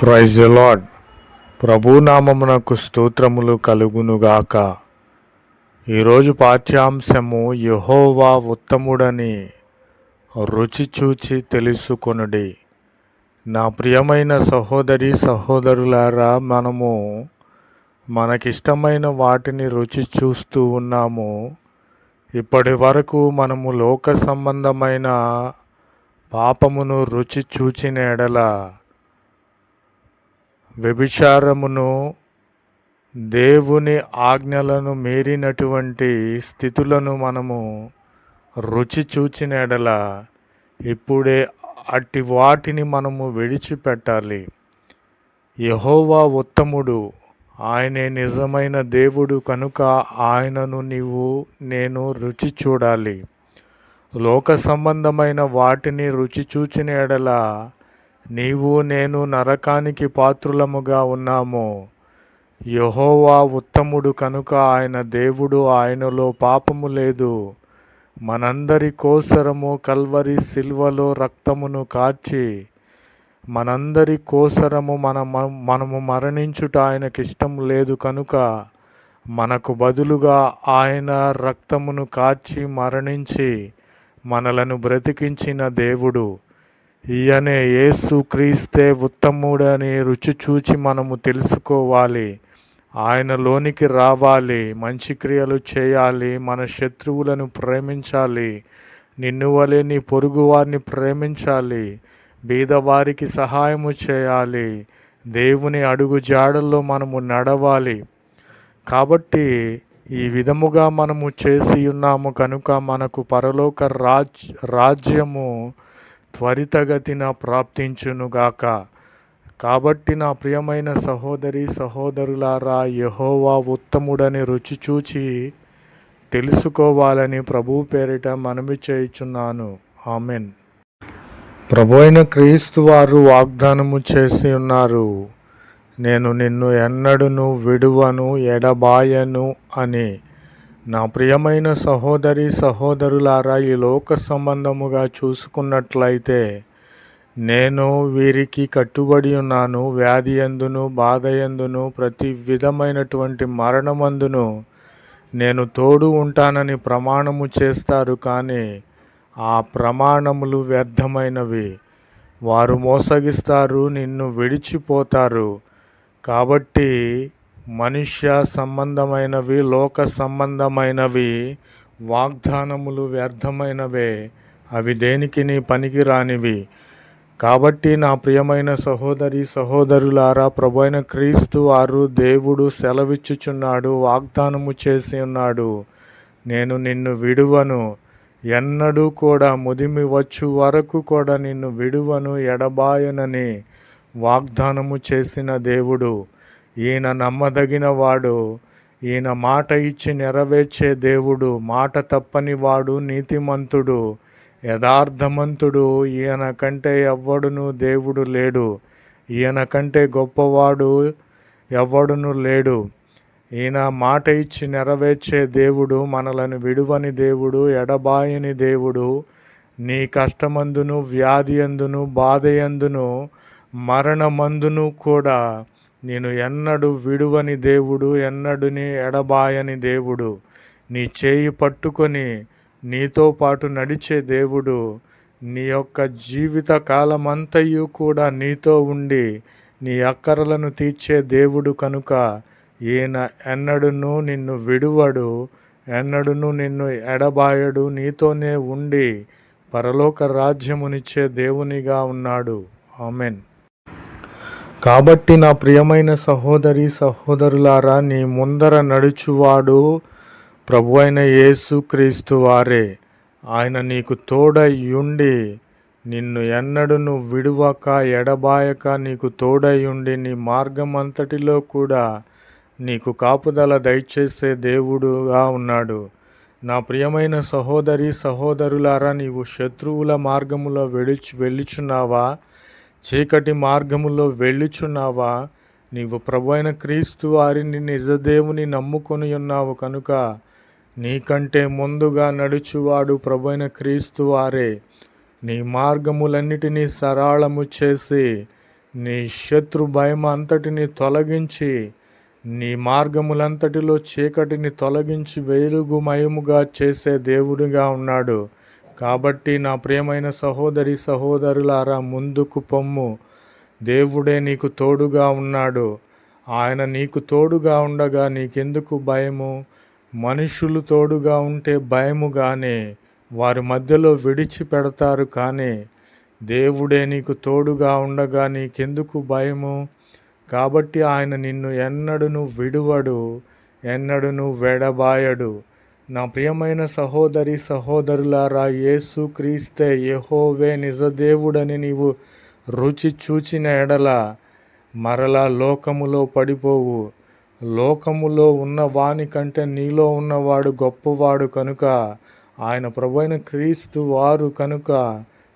Praise lord ప్రభునామమునకు స్తోత్రములు కలుగునుగాక. ఈరోజు పాఠ్యాంశము యహోవా ఉత్తముడని రుచి చూచి తెలుసుకొనుడి. నా ప్రియమైన సహోదరి సహోదరులారా మనము మనకిష్టమైన వాటిని రుచి చూస్తూ ఉన్నాము. ఇప్పటి వరకు మనము లోక సంబంధమైన పాపమును రుచి చూచిన ఎడల వ్యభిచారమును దేవుని ఆజ్ఞలను మీరినటువంటి స్థితులను మనము రుచి చూచిన ఎడల ఇప్పుడే అట్టి వాటిని మనము విడిచిపెట్టాలి. యహోవా ఉత్తముడు ఆయనే నిజమైన దేవుడు కనుక ఆయనను నీవు నేను రుచి చూడాలి. లోక సంబంధమైన వాటిని రుచి చూచిన ఎడల నీవు నేను నరకానికి పాత్రులముగా ఉన్నాము. యహోవా ఉత్తముడు కనుక ఆయన దేవుడు ఆయనలో పాపము లేదు. మనందరి కోసరము కల్వరి సిల్వలో రక్తమును కార్చి మనందరి కోసరము మన మనము మరణించుట ఆయనకి ఇష్టం లేదు కనుక మనకు బదులుగా ఆయన రక్తమును కార్చి మరణించి మనలను బ్రతికించిన దేవుడు. ఈయనే యేసు క్రీస్తే ఉత్తముడని రుచి చూచి మనము తెలుసుకోవాలి. ఆయనలోనికి రావాలి. మంచి క్రియలు చేయాలి. మన శత్రువులను ప్రేమించాలి. నిన్ను వలె నీ పొరుగువారిని ప్రేమించాలి. బీదవారికి సహాయము చేయాలి. దేవుని అడుగు జాడల్లో మనము నడవాలి. కాబట్టి ఈ విధముగా మనము చేసి ఉన్నాము కనుక మనకు పరలోక రాజ్ రాజ్యము త్వరితగతిన ప్రాప్తించునుగాక. కాబట్టి నా ప్రియమైన సహోదరి సహోదరులారా యహోవా ఉత్తముడని రుచి చూచి తెలుసుకోవాలని ప్రభు పేరిట మనవి చేయుచున్నాను. ఆమెన్. ప్రభు అయిన క్రీస్తు వారు వాగ్దానము చేసి ఉన్నారు. నేను నిన్ను ఎన్నడును విడువను ఎడబాయను అని నా ప్రియమైన సహోదరి సహోదరులారా ఈ లోక సంబంధముగా చూసుకున్నట్లయితే నేను వీరికి కట్టుబడి ఉన్నాను. వ్యాధి ఎందును బాధ ఎందును ప్రతి విధమైనటువంటి మరణమందును నేను తోడు ఉంటానని ప్రమాణము చేస్తారు. కానీ ఆ ప్రమాణములు వ్యర్థమైనవి. వారు మోసగిస్తారు నిన్ను విడిచిపోతారు. కాబట్టి మనుష్య సంబంధమైనవి లోక సంబంధమైనవి వాగ్దానములు వ్యర్థమైనవే అవి దేనికి నీ పనికి రానివి కాబట్టి నా ప్రియమైన సహోదరి సహోదరులారా ప్రభైన క్రీస్తు వారు దేవుడు సెలవిచ్చుచున్నాడు వాగ్దానము చేసి ఉన్నాడు. నేను నిన్ను విడువను ఎన్నడూ కూడా ముదిమి వచ్చు వరకు కూడా నిన్ను విడువను ఎడబాయనని వాగ్దానము చేసిన దేవుడు. ఈయన నమ్మదగిన వాడు ఈయన మాట ఇచ్చి నెరవేర్చే దేవుడు మాట తప్పని వాడు నీతిమంతుడు యథార్థమంతుడు. ఈయన కంటే ఎవ్వడును దేవుడు లేడు. ఈయన కంటే గొప్పవాడు ఎవ్వడును లేడు. ఈయన మాట ఇచ్చి నెరవేర్చే దేవుడు మనలను విడువని దేవుడు ఎడబాయని దేవుడు. నీ కష్టమందును వ్యాధి అందును బాధయందును మరణమందును కూడా నేను ఎన్నడు విడువని దేవుడు ఎన్నడుని ఎడబాయని దేవుడు. నీ చేయి పట్టుకొని నీతో పాటు నడిచే దేవుడు. నీ యొక్క జీవిత కాలమంతయు కూడా నీతో ఉండి నీ అక్కరలను తీర్చే దేవుడు కనుక ఈయన ఎన్నడును నిన్ను విడువడు ఎన్నడును నిన్ను ఎడబాయడు. నీతోనే ఉండి పరలోక రాజ్యమునిచ్చే దేవునిగా ఉన్నాడు. ఆమెన్. కాబట్టి నా ప్రియమైన సహోదరి సహోదరులారా నీ ముందర నడుచువాడు ప్రభు అయిన యేసుక్రీస్తు వారే. ఆయన నీకు తోడయ్యుండి నిన్ను ఎన్నడును విడువక ఎడబాయక నీకు తోడయ్యుండి నీ మార్గం అంతటిలో కూడా నీకు కాపుదల దయచేసే దేవుడుగా ఉన్నాడు. నా ప్రియమైన సహోదరి సహోదరులారా నీవు శత్రువుల మార్గములో వెళుచు వెళ్ళుచున్నావా? చీకటి మార్గములో వెళ్ళుచున్నావా? నీవు ప్రభు అయిన క్రీస్తు వారిని నిజదేవుని నమ్ముకొని ఉన్నావు కనుక నీకంటే ముందుగా నడుచువాడు ప్రభు అయిన క్రీస్తు వారే. నీ మార్గములన్నిటినీ సరళము చేసి నీ శత్రు భయం అంతటిని తొలగించి నీ మార్గములంతటిలో చీకటిని తొలగించి వెలుగుమయముగా చేసే దేవుడిగా ఉన్నాడు. కాబట్టి నా ప్రియమైన సహోదరి సహోదరులారా ముందుకు పొమ్ము. దేవుడే నీకు తోడుగా ఉన్నాడు. ఆయన నీకు తోడుగా ఉండగా నీకెందుకు భయము? మనుషులు తోడుగా ఉంటే భయము కానీ వారి మధ్యలో విడిచిపెడతారు కానీ దేవుడే నీకు తోడుగా ఉండగా నీకెందుకు భయము? కాబట్టి ఆయన నిన్ను ఎన్నడును విడువడు ఎన్నడును వెడబాయడు. నా ప్రియమైన సహోదరి సహోదరులారా యేసు క్రీస్తే యహోవే నిజదేవుడని నీవు రుచి చూచిన ఎడల మరలా లోకములో పడిపోవు. లోకములో ఉన్న వాని కంటే నీలో ఉన్నవాడు గొప్పవాడు కనుక ఆయన ప్రభైన క్రీస్తు వారు కనుక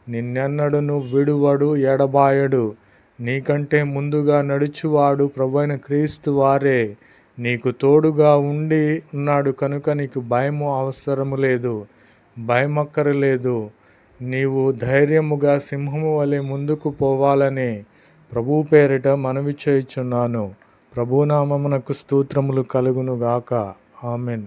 నిన్నెన్నడును విడువడు ఎడబాయడు. నీకంటే ముందుగా నడుచువాడు ప్రభైన క్రీస్తు వారే. నీకు తోడుగా ఉండి ఉన్నాడు కనుక నీకు భయము అవసరము లేదు భయమక్కరలేదు నీవు ధైర్యముగా సింహము వలె ముందుకు పోవాలని ప్రభు పేరిట మనవి చేయుచున్నాను. ప్రభునామమునకు స్తోత్రములు కలుగునుగాక. ఆమెన్.